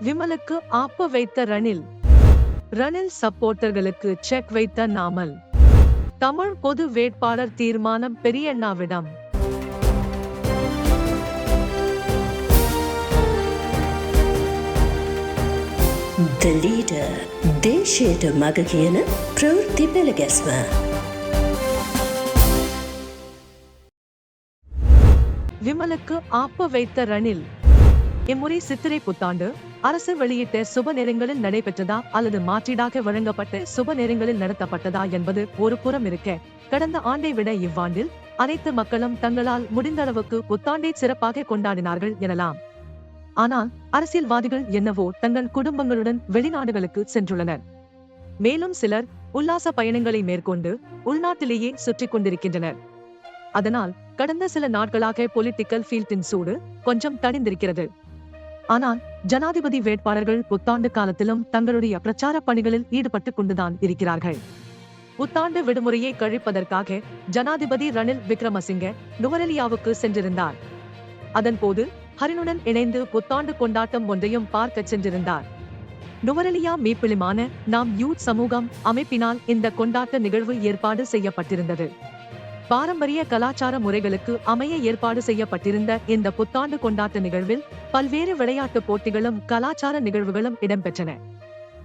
விமலுக்கு ஆப்பு வைத்த ரணில் ரணில் சப்போர்ட்டர்களுக்கு செக் வைத்த நாமல் தமிழ் பொது வேட்பாளர் தீர்மானம் பெரியண்ணாவிடம் The leader දේශයට මග කියන ප්‍රවෘත්ති පෙළගැස්ම. விமலுக்கு ஆப்பு வைத்த ரணில் இம்முறை சித்திரை புத்தாண்டு அரசு வெளியிட்ட சுப நேரங்களில் நடைபெற்றதா அல்லது மாற்றீடாக வழங்கப்பட்ட சுப நேரங்களில் நடத்தப்பட்டதா என்பது ஒரு புறம் இருக்க கடந்த ஆண்டை விட இவ்வாண்டில் அனைத்து மக்களும் தங்களால் முடிந்த அளவுக்கு புத்தாண்டை சிறப்பாக கொண்டாடினார்கள் எனலாம். ஆனால் அரசியல்வாதிகள் என்னவோ தங்கள் குடும்பங்களுடன் வெளிநாடுகளுக்கு சென்றுள்ளனர். மேலும் சிலர் உல்லாச பயணங்களை மேற்கொண்டு உள்நாட்டிலேயே சுற்றிக் கொண்டிருக்கின்றனர். அதனால் கடந்த சில நாட்களாக பொலிட்டிக்கல் ஃபீல்டின் சூடு கொஞ்சம் தடிந்திருக்கிறது ஆனால் ஜனாதிபதி வேட்பாளர்கள் புத்தாண்டு காலத்திலும் தங்களுடைய பிரச்சார பணிகளில் ஈடுபட்டுக் கொண்டுதான் இருக்கிறார்கள். புத்தாண்டு விடுமுறையை கழிப்பதற்காக ஜனாதிபதி ரணில் விக்ரமசிங்க நுவரெலியாவுக்கு சென்றிருந்தார். அதன்போது ஹரினுடன் இணைந்து புத்தாண்டு கொண்டாட்டம் ஒன்றையும் பார்க்க சென்றிருந்தார். நுவரெலியா மீப்பிலிமான நாம் யூத் சமூகம் அமைப்பினால் இந்த கொண்டாட்ட நிகழ்வு ஏற்பாடு செய்யப்பட்டிருந்தது. பாரம்பரிய கலாச்சார முறைகளுக்கு அமைய ஏற்பாடு செய்யப்பட்டிருந்த இந்த புத்தாண்டு கொண்டாட்ட நிகழ்வில் பல்வேறு விளையாட்டுப் போட்டிகளும் கலாச்சார நிகழ்வுகளும் இடம்பெற்றன.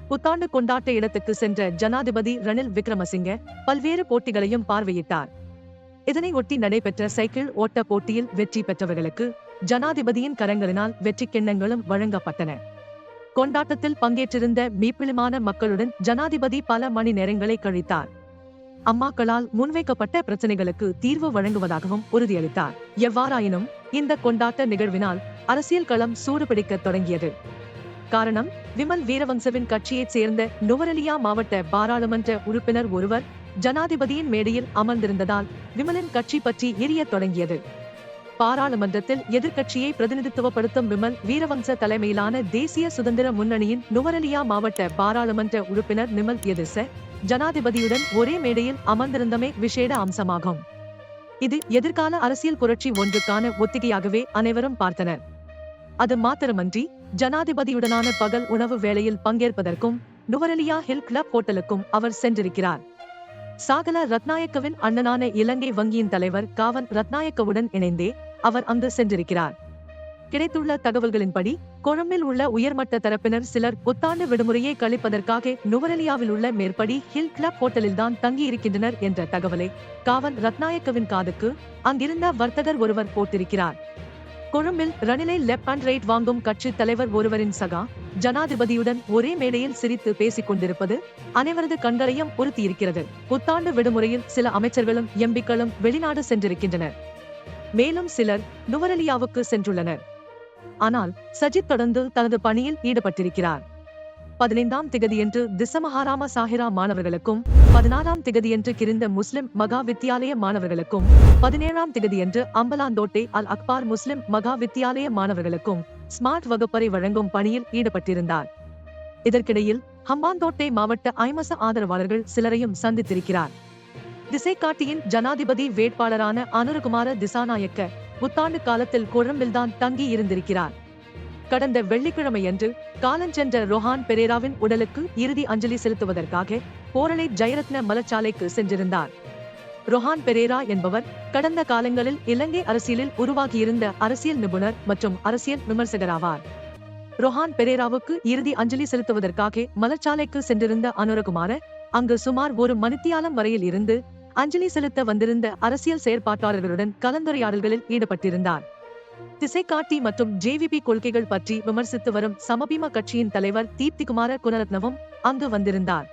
புத்தாண்டு கொண்டாட்ட இடத்துக்கு சென்ற ஜனாதிபதி ரணில் விக்ரமசிங்க பல்வேறு போட்டிகளையும் பார்வையிட்டார். இதனை ஒட்டி நடைபெற்ற சைக்கிள் ஓட்ட போட்டியில் வெற்றி பெற்றவர்களுக்கு ஜனாதிபதியின் கரங்களினால் வெற்றி கிண்ணங்களும் வழங்கப்பட்டன. கொண்டாட்டத்தில் பங்கேற்றிருந்த மீப்பிளிமான மக்களுடன் ஜனாதிபதி பல மணி நேரங்களை கழித்தார். அம்மாக்களால் முன்வைக்கப்பட்ட பிரச்சனைகளுக்கு தீர்வு வழங்குவதாகவும் உறுதியளித்தார். எவ்வாறாயினும் இந்த கொண்டாட்ட நிகழ்வினால் அரசியல் களம் சூடுபிடிக்க தொடங்கியது. காரணம் விமல் வீரவம்சவின் கட்சியைச் சேர்ந்த நுவரெலியா மாவட்ட பாராளுமன்ற உறுப்பினர் ஒருவர் ஜனாதிபதியின் மேடையில் அமர்ந்திருந்ததால் விமலின் கட்சி பற்றி எரியத் தொடங்கியது. பாராளுமன்றத்தில் எதிர்க்கட்சியை பிரதிநிதித்துவப்படுத்தும் விமல் வீரவம்ச தலைமையிலான தேசிய சுதந்திர முன்னணியின் நுவரலியா மாவட்ட பாராளுமன்ற உறுப்பினர் நிமல் எதிர்ச ஜனாதிபதியுடன் ஒரே மேடையில் அமர்ந்திருந்தமே விசேட அம்சமாகும். இது எதிர்கால அரசியல் புரட்சி ஒன்றுக்கான ஒத்திகையாகவே அனைவரும் பார்த்தனர். அது மாத்திரமன்றி ஜனாதிபதியுடனான பகல் உணவு வேளையில் பங்கேற்பதற்கும் நுவரலியா ஹில் கிளப் ஹோட்டலுக்கும் அவர் சென்றிருக்கிறார். சாகல ரத்நாயக்கவின் அண்ணனான இலங்கை வங்கியின் தலைவர் காவன் ரத்நாயக்கவுடன் இணைந்தே அவர் அங்கு சென்றிருக்கிறார். கிடைத்துள்ள தகவல்களின்படி கொழும்பில் உள்ள உயர்மட்ட தரப்பினர் சிலர் புத்தாண்டு விடுமுறையை கழிப்பதற்காக நுவரெலியாவில் உள்ள மேற்படி ஹில் கிளப் ஹோட்டலில்தான் தங்கியிருக்கின்றனர் என்ற தகவலை காவன் ரத்நாயக்கவின் காதுக்கு அங்கிருந்த வர்த்தகர் ஒருவர் போட்டிருக்கிறார். கொழும்பில் ரணிலை லெப்ட் அண்ட் ரைட் வாங்கும் கட்சி தலைவர் ஒருவரின் சகா ஜனாதிபதியுடன் ஒரே மேடையில் சிரித்து பேசிக் கொண்டிருப்பது அனைவரது கண்களையும் உறுத்தியிருக்கிறது. புத்தாண்டு விடுமுறையில் சில அமைச்சர்களும் எம்பிக்களும் வெளிநாடு சென்றிருக்கின்றனர். மேலும் சிலர் நுவரெலியாவுக்கு சென்றுள்ளனர். ஆனால் சஜித் தொடர்ந்து தனது பணியில் ஈடுபட்டிருக்கிறார். பதினைந்தாம் திகதியன்று திசமஹாராம சாஹிரா மாணவர்களுக்கும் பதினாறாம் திகதியன்று கிரிந்த முஸ்லிம் மகா வித்தியாலய மாணவர்களுக்கும் பதினேழாம் திகதியன்று அம்பலாந்தோட்டை அல் அக்பார் முஸ்லிம் மகா வித்தியாலய மாணவர்களுக்கும் ஸ்மார்ட் வகுப்பறை வழங்கும் பணியில் ஈடுபட்டிருந்தார். இதற்கிடையில் ஹம்பாந்தோட்டை மாவட்ட ஐமச ஆதரவாளர்கள் சிலரையும் சந்தித்திருக்கிறார். திசைக்காட்டியின் ஜனாதிபதி வேட்பாளரான அனுரகுமார திசாநாயக்க புத்தாண்டு காலத்தில் கொழும்பில்தான் தங்கி இருந்திருக்கிறார் கடந்த வெள்ளிக்கிழமையன்று காலஞ்சென்ற ரொஹான் பெரேராவின் உடலுக்கு இறுதி அஞ்சலி செலுத்துவதற்காக போரளை ஜெயரத்ன மலச்சாலைக்கு சென்றிருந்தார். ரொஹான் பெரேரா என்பவர் கடந்த காலங்களில் இலங்கை அரசியலில் உருவாகியிருந்த அரசியல் நிபுணர் மற்றும் அரசியல் விமர்சகராவார். ரொஹான் பெரேராவுக்கு இறுதி அஞ்சலி செலுத்துவதற்காக மலச்சாலைக்கு சென்றிருந்த அனுரகுமார அங்கு சுமார் ஒரு மணித்தியாலம் வரையில் இருந்து அஞ்சலி செலுத்த வந்திருந்த அரசியல் செயற்பாட்டாளர்களுடன் கலந்துரையாடல்களில் ஈடுபட்டிருந்தார். திசைக்காட்டி மற்றும் ஜேவிபி கொள்கைகள் பற்றி விமர்சித்து வரும் சமபீம கட்சியின் தலைவர் தீப்திகுமார குணரத்னவும் அங்கு வந்திருந்தார்.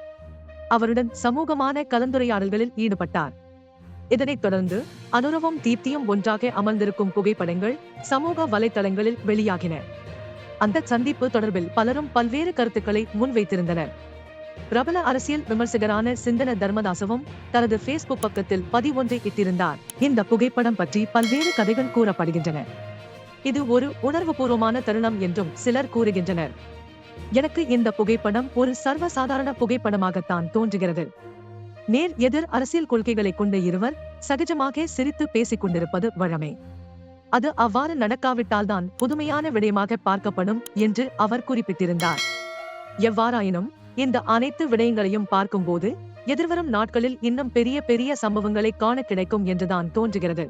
அவருடன் சமூகமான கலந்துரையாடல்களில் ஈடுபட்டார். இதனைத் தொடர்ந்து அனுரவும் தீப்தியும் ஒன்றாக அமர்ந்திருக்கும் புகைப்படங்கள் சமூக வலைதளங்களில் வெளியாகின. அந்த சந்திப்பு தொடர்பில் பலரும் பல்வேறு கருத்துக்களை முன்வைத்திருந்தனர். பிரபல அரசியல் விமர்சகரான சிந்தன தர்மதாசவும் தனது பேஸ்புக் பக்கத்தில் பதிவொன்றை இட்டிருந்தார். இந்த புகைப்படம் பற்றி பல்வேறு கதைகள் கூறப்படுகின்றன. இது ஒரு உணர்வுபூர்வமான தருணம் என்றும் சிலர் கூறுகின்றனர். எனக்கு இந்த புகைப்படம் ஒரு சர்வசாதாரண புகைப்படமாகத்தான் தோன்றுகிறது. நேர் எதிர் அரசியல் கொள்கைகளை கொண்ட இருவர் சகஜமாக சிரித்து பேசிக் கொண்டிருப்பது வழமை. அது அவ்வாறு நடக்காவிட்டால்தான் புதுமையான விடயமாக பார்க்கப்படும் என்று அவர் குறிப்பிட்டிருந்தார். எவ்வாறாயினும் இந்த அனைத்து விடயங்களையும் பார்க்கும்போது எதிர்வரும் நாட்களில் இன்னும் பெரிய பெரிய சம்பவங்களை காண கிடைக்கும் என்றுதான் தோன்றுகிறது.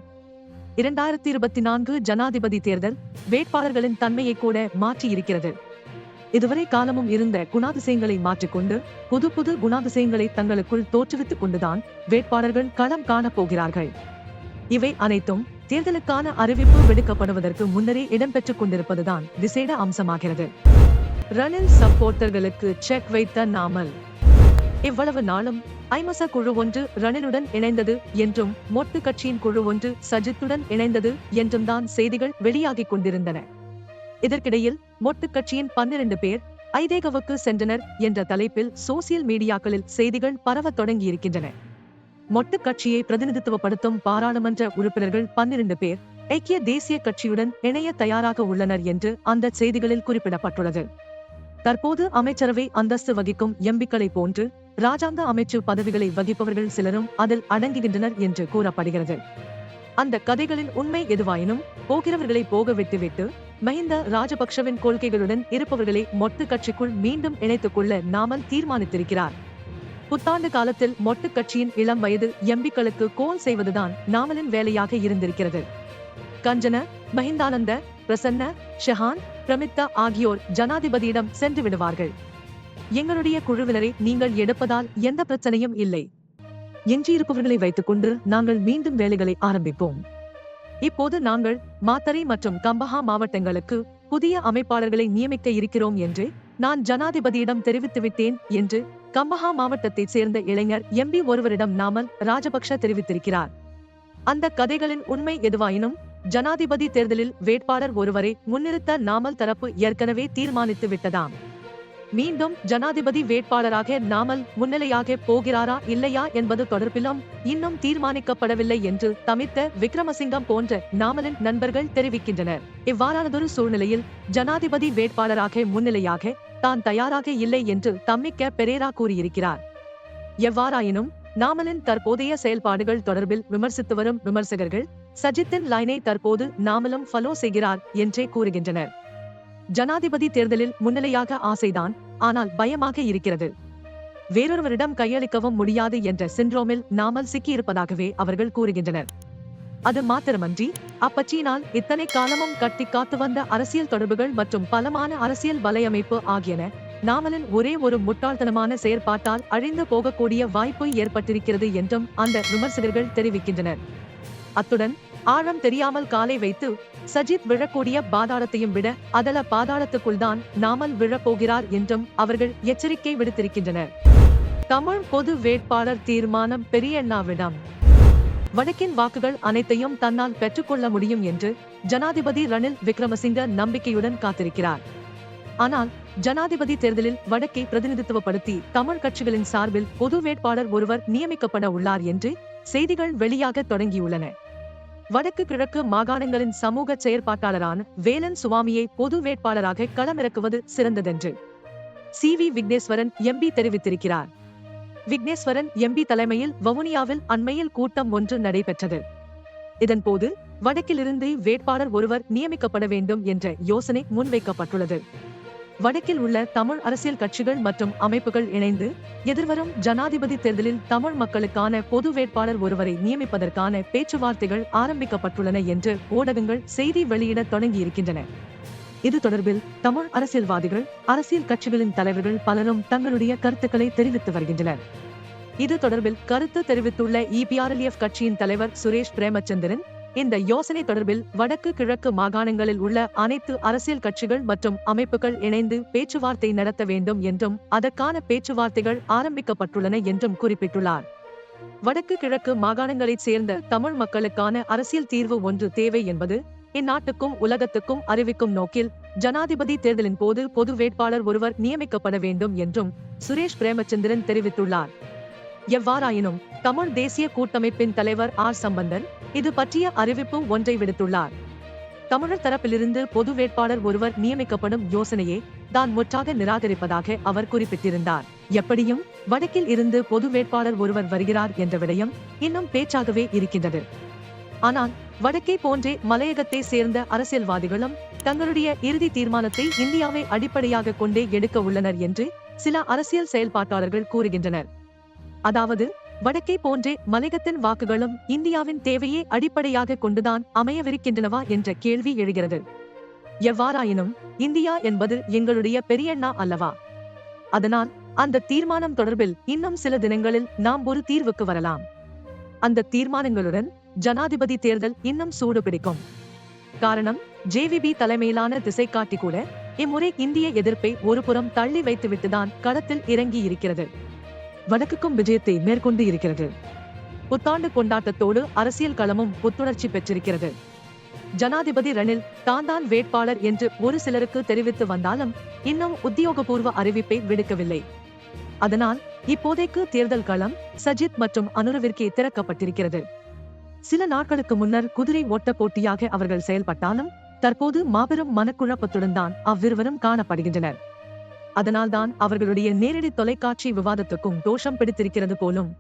இரண்டாயிரத்தி இருபத்தி நான்கு ஜனாதிபதி தேர்தல் வேட்பாளர்களின் தன்மையை கூட மாற்றி இருக்கிறது இதுவரை காலமும் இருந்த குணாதிசயங்களை மாற்றிக்கொண்டு புது புது குணாதிசயங்களை தங்களுக்குள் தோற்றுவித்துக் கொண்டுதான் வேட்பாளர்கள் களம் காணப்போகிறார்கள் இவை அனைத்தும் தேர்தலுக்கான அறிவிப்பு விடுக்கப்படுவதற்கு முன்னரே இடம்பெற்றுக் கொண்டிருப்பதுதான் விசேட அம்சமாகிறது. ரணில் சப்போர்ட்டர்களுக்கு செக் வைத்த நாமல் இவ்வளவு நாளும் ஐமச குழு ஒன்று ரணிலுடன் இணைந்தது என்றும் மொட்டு கட்சியின் குழு ஒன்று சஜித்துடன் இணைந்தது என்றும் தான் செய்திகள் வெளியாகிக் கொண்டிருந்தன. இதற்கிடையில் மொட்டு கட்சியின் பன்னிரண்டு பேர் ஐதேகவுக்கு சென்றனர் என்ற தலைப்பில் சோசியல் மீடியாக்களில் செய்திகள் பரவத் தொடங்கியிருக்கின்றன. மொட்டு கட்சியை பிரதிநிதித்துவப்படுத்தும் பாராளுமன்ற உறுப்பினர்கள் பன்னிரண்டு பேர் ஐக்கிய தேசிய கட்சியுடன் இணைய தயாராக உள்ளனர் என்று அந்த செய்திகளில் குறிப்பிடப்பட்டுள்ளது. தற்போது அமைச்சரவை அந்தஸ்து வகிக்கும் எம்பிக்களை போன்று ராஜாங்க அமைச்சு பதவிகளை வகிப்பவர்கள் சிலரும் அதில் அடங்குகின்றனர் என்று கூறப்படுகிறது. அந்த கதைகளின் உண்மை எதுவாயினும் போகிறவர்களை போக விட்டுவிட்டு மஹிந்த ராஜபக்ஷவின் கொள்கைகளுடன் இருப்பவர்களை மொட்டு கட்சிக்குள் மீண்டும் இணைத்துக் கொள்ள நாமல் தீர்மானித்திருக்கிறார். புத்தாண்டு காலத்தில் மொட்டு கட்சியின் இளம் வயது எம்பிக்களுக்கு கோல் செய்வதுதான் நாமலின் வேலையாக இருந்திருக்கிறது. கஞ்சன மஹிந்தானந்த பிரசன்ன ஷஹான் பிரமித்தா ஆகியோர் ஜனாதிபதியிடம் சென்று விடுவார்கள். எங்களுடைய குழுவினரை நீங்கள் எடுப்பதால் எந்த பிரச்சனையும் இல்லை. எஞ்சியிருப்பவர்களை வைத்துக்கொண்டு நாங்கள் மீண்டும் வேலைகளை ஆரம்பிப்போம். இப்போது நாங்கள் மாத்தரை மற்றும் கம்பஹா மாவட்டங்களுக்கு புதிய அமைப்பாளர்களை நியமிக்க இருக்கிறோம் என்று நான் ஜனாதிபதியிடம் தெரிவித்துவிட்டேன் என்று கம்பஹா மாவட்டத்தைச் சேர்ந்த இளைஞர் எம்பி ஒருவரிடம் நாமல் ராஜபக்ஷ தெரிவித்திருக்கிறார். அந்த கதைகளின் உண்மை எதுவாயினும் ஜனாதிபதி தேர்தலில் வேட்பாளர் ஒருவரை முன்னிறுத்த நாமல் தரப்பு ஏற்கனவே தீர்மானித்து விட்டதாம். மீண்டும் ஜனாதிபதி வேட்பாளராக நாமல் முன்னிலையாக போகிறாரா இல்லையா என்பது தொடர்பிலும் இன்னும் தீர்மானிக்கப்படவில்லை என்று தமித்த விக்ரமசிங்கம் போன்ற நாமலின் நண்பர்கள் தெரிவிக்கின்றனர். இவ்வாறானதொரு சூழ்நிலையில் ஜனாதிபதி வேட்பாளராக முன்னிலையாக தான் தயாராக இல்லை என்று தம்மிக்க பெரேரா கூறியிருக்கிறார். எவ்வாறாயினும் நாமலின் தற்போதைய செயல்பாடுகள் தொடர்பில் விமர்சித்து வரும் விமர்சகர்கள் சஜித்தின் லைனை தற்போது நாமலும் ஃபாலோ செய்கிறார் என்றே கூறுகின்றனர். ஜனாதிபதி தேர்தலில் முன்னிலையாக ஆசைதான் ஆனால் பயமாக இருக்கிறது. வேறொருவரிடம் கையளிக்கவும் முடியாது என்ற சிண்ட்ரோமில் நாமல் சிக்கியிருப்பதாகவே அவர்கள் கூறுகின்றனர். அது மாத்திரமன்றி அப்பச்சியினால் இத்தனை காலமும் கட்டி காத்து வந்த அரசியல் தொடர்புகள் மற்றும் பலமான அரசியல் வலையமைப்பு ஆகியன நாமலின் ஒரே ஒரு முட்டாள்தனமான செயற்பாட்டால் அழிந்து போகக்கூடிய வாய்ப்பு ஏற்பட்டிருக்கிறது என்றும் அந்த விமர்சகர்கள் தெரிவிக்கின்றனர். அத்துடன் ஆழம் தெரியாமல் காலை வைத்து சஜித் விழக்கூடிய பாதாளத்தையும் விட அதல பாதாளத்துக்குள் தான் நாமல் விழப்போகிறார் என்றும் அவர்கள் எச்சரிக்கை விடுத்திருக்கின்றனர். தமிழ் பொது வேட்பாளர் தீர்மானம் பெரியண்ணாவிடம் வடக்கின் வாக்குகள் அனைத்தையும் தன்னால் பெற்றுக்கொள்ள முடியும் என்று ஜனாதிபதி ரணில் விக்ரமசிங்க நம்பிக்கையுடன் காத்திருக்கிறார். ஆனால் ஜனாதிபதி தேர்தலில் வடக்கை பிரதிநிதித்துவப்படுத்தி தமிழ் கட்சிகளின் சார்பில் பொது வேட்பாளர் ஒருவர் நியமிக்கப்பட உள்ளார் என்று செய்திகள் வெளியாக தொடங்கியுள்ளன. வடக்கு கிழக்கு மாகாணங்களின் சமூக செயற்பாட்டாளரான வேலன் சுவாமியை பொது வேட்பாளராக களமிறக்குவது சிறந்ததென்று சி வி விக்னேஸ்வரன் எம்பி தெரிவித்திருக்கிறார். விக்னேஸ்வரன் எம்பி தலைமையில் வவுனியாவில் அண்மையில் கூட்டம் ஒன்று நடைபெற்றது. இதன்போது வடக்கிலிருந்து வேட்பாளர் ஒருவர் நியமிக்கப்பட வேண்டும் என்ற யோசனை முன்வைக்கப்பட்டுள்ளது. வடக்கில் உள்ள தமிழ் அரசியல் கட்சிகள் மற்றும் அமைப்புகள் இணைந்து எதிர்வரும் ஜனாதிபதி தேர்தலில் தமிழ் மக்களுக்கான பொது வேட்பாளர் ஒருவரை நியமிப்பதற்கான பேச்சுவார்த்தைகள் ஆரம்பிக்கப்பட்டுள்ளன என்று ஊடகங்கள் செய்தி வெளியிட தொடங்கியிருக்கின்றன. இது தொடர்பில் தமிழ் அரசியல்வாதிகள் அரசியல் கட்சிகளின் தலைவர்கள் பலரும் தங்களுடைய கருத்துக்களை தெரிவித்து வருகின்றனர். இது தொடர்பில் கருத்து தெரிவித்துள்ள இபிஆர்எல்எஃப் கட்சியின் தலைவர் சுரேஷ் பிரேமச்சந்திரன் இந்த யோசனை தொடர்பில் வடக்கு கிழக்கு மாகாணங்களில் உள்ள அனைத்து அரசியல் கட்சிகள் மற்றும் அமைப்புகள் இணைந்து பேச்சுவார்த்தை நடத்த வேண்டும் என்றும் அதற்கான பேச்சுவார்த்தைகள் ஆரம்பிக்கப்பட்டுள்ளன என்றும் குறிப்பிட்டுள்ளார். வடக்கு கிழக்கு மாகாணங்களைச் சேர்ந்த தமிழ் மக்களுக்கான அரசியல் தீர்வு ஒன்று தேவை என்பது இந்நாட்டுக்கும் உலகத்துக்கும் அறிவிக்கும் நோக்கில் ஜனாதிபதி தேர்தலின் போது பொது வேட்பாளர் ஒருவர் நியமிக்கப்பட வேண்டும் என்றும் சுரேஷ் பிரேமச்சந்திரன் தெரிவித்துள்ளார். எவ்வாறாயினும் தமிழ் தேசிய கூட்டமைப்பின் தலைவர் ஆர். சம்பந்தன் இது பற்றிய அறிவிப்பு ஒன்றை விடுத்துள்ளார். தமிழர் தரப்பிலிருந்து பொது வேட்பாளர் ஒருவர் நியமிக்கப்படும் யோசனையை தான் முற்றாக நிராகரிப்பதாக அவர் குறிப்பிட்டிருந்தார். எப்படியும் வடக்கில் இருந்து பொது வேட்பாளர் ஒருவர் வருகிறார் என்ற விடயம் இன்னும் பேச்சாகவே இருக்கின்றது. ஆனால் வடக்கே போன்றே மலையகத்தை சேர்ந்த அரசியல்வாதிகளும் தங்களுடைய இறுதி தீர்மானத்தை இந்தியாவை அடிப்படையாக கொண்டே எடுக்க உள்ளனர் என்று சில அரசியல் செயல்பாட்டாளர்கள் கூறுகின்றனர். அதாவது வடக்கே போன்றே மலையகத்தின் வாக்குகளும் இந்தியாவின் தேவையை அடிப்படையாக கொண்டுதான் அமையவிருக்கின்றனவா என்ற கேள்வி எழுகிறது. எவ்வாறாயினும் இந்தியா என்பது எங்களுடைய பெரியண்ணா அல்லவா? அதனால் அந்த தீர்மானம் தொடர்பில் இன்னும் சில தினங்களில் நாம் ஒரு தீர்வுக்கு வரலாம். அந்த தீர்மானங்களுடன் ஜனாதிபதி தேர்தல் இன்னும் சூடு பிடிக்கும் காரணம் ஜேவிபி தலைமையிலான திசைக்காட்டி கூட இம்முறை இந்திய எதிர்ப்பை ஒருபுறம் தள்ளி வைத்துவிட்டுதான் களத்தில் இறங்கி இருக்கிறது வடக்குக்கும் விஜயத்தை மேற்கொண்டு இருக்கிறது. புத்தாண்டு கொண்டாட்டத்தோடு அரசியல் களமும் புத்துணர்ச்சி பெற்றிருக்கிறது. ஜனாதிபதி ரணில் தான் வேட்பாளர் என்று ஒரு சிலருக்கு தெரிவித்து வந்தாலும் இன்னும் உத்தியோகபூர்வ அறிவிப்பை விடுக்கவில்லை. அதனால் இப்போதைக்கு தேர்தல் களம் சஜித் மற்றும் அனுரவிற்கே திறக்கப்பட்டிருக்கிறது. சில நாட்களுக்கு முன்னர் குதிரை ஓட்ட போட்டியாக அவர்கள் செயல்பட்டாலும் தற்போது மாபெரும் மனக்குழப்பத்துடன் தான் அவ்விருவரும் காணப்படுகின்றனர். அதனால்தான் அவர்களுடைய நேரடி தொலைக்காட்சி விவாதத்துக்கும் தோஷம் பிடித்திருக்கிறது போலும்